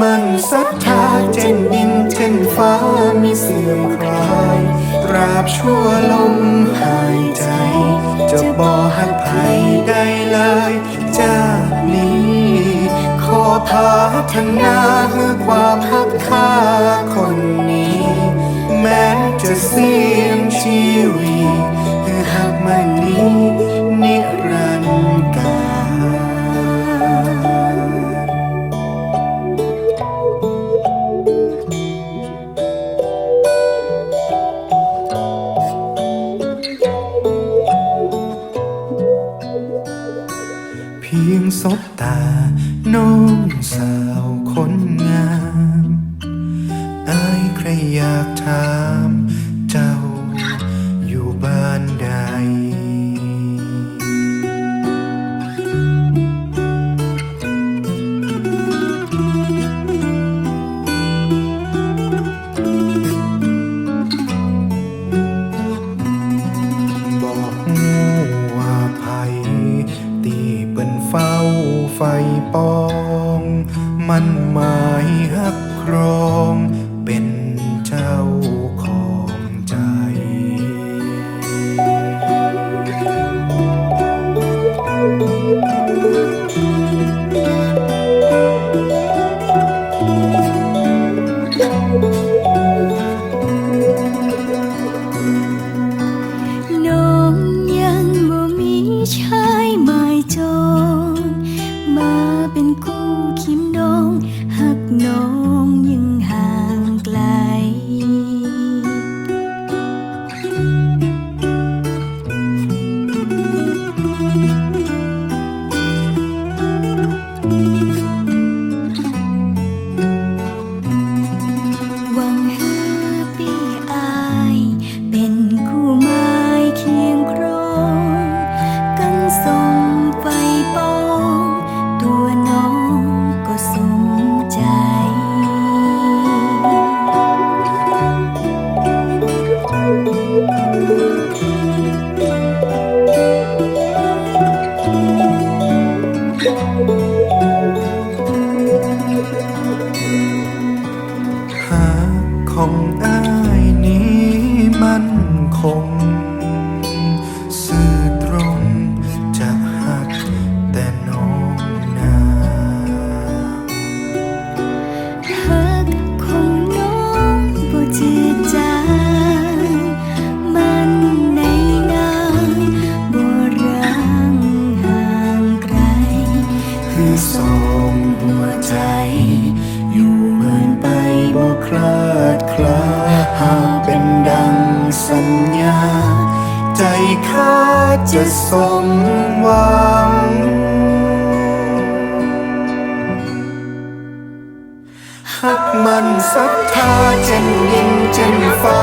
มันศรัทธาเจนดินเจนฟ้ามีเสื่อมคลายตราบชั่วลมหายใจ จะบ่หักไผได้เลยจากนี้ ขอพาทนาคือความหักค่าคนนี้ แม้จะเสี่ยงชีวิตคือหักมันนี้ พียงสบตา น้องสาวคนงามอายใครอยากถาม เจ้าอยู่บ้านใด ตีเป็นเฝ้าไฟปอง มันหมายหักครองเป็นเจ้า เป็นคู่คิมดอง องหัวใจ อยู่เหมือนไปบ่คลาดคลาหากเป็นดังสัญญา ใจข้าจะสมหวัง หักมันศรัทธาเจนดินเจนฟ้า